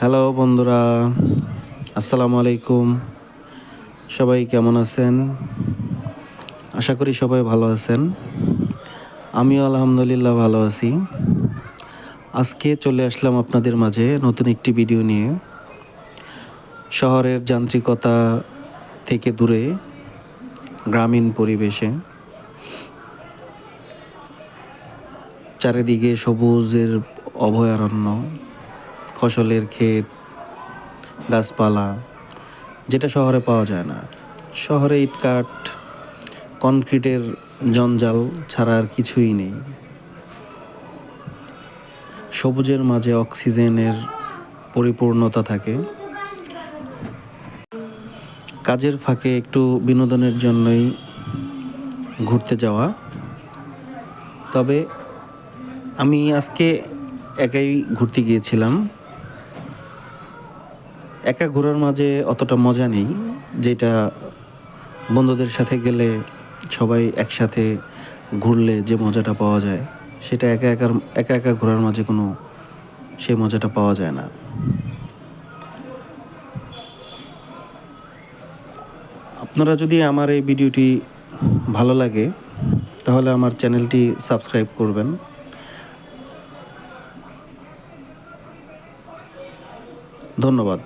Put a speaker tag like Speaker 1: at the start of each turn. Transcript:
Speaker 1: Hello বন্ধুরা, আসসালামু আলাইকুম। সবাই কেমন আছেন? আশা করি সবাই ভালো আছেন। আমিও আলহামদুলিল্লাহ ভালো আছি। আজকে চলে আসলাম আপনাদের মাঝে নতুন একটি ভিডিও নিয়ে। শহরের যান্ত্রিকতা থেকে দূরে, গ্রামীণ পরিবেশে। চারিদিকে সবুজের অভয়ারণ্য। ফসলের ক্ষেত, গাছপালা, যেটা শহরে পাওয়া যায় না। শহরে ইটকাট কনক্রিটের জঞ্জাল ছাড়া আর কিছুই নেই। সবুজের মাঝে অক্সিজেনের পরিপূর্ণতা থাকে। কাজের ফাঁকে একটু বিনোদনের জন্যই ঘুরতে যাওয়া। তবে আমি আজকে একাই ঘুরতে গিয়েছিলাম। একা ঘোরার মাঝে অতটা মজা নেই, যেটা বন্ধুদের সাথে গেলে সবাই একসাথে ঘুরলে যে মজাটা পাওয়া যায়, সেটা একা একার, একা একা ঘোরার মাঝে কোনো সেই মজাটা পাওয়া যায় না। আপনারা যদি আমার এই ভিডিওটি ভালো লাগে, তাহলে আমার চ্যানেলটি সাবস্ক্রাইব করবেন। ধন্যবাদ।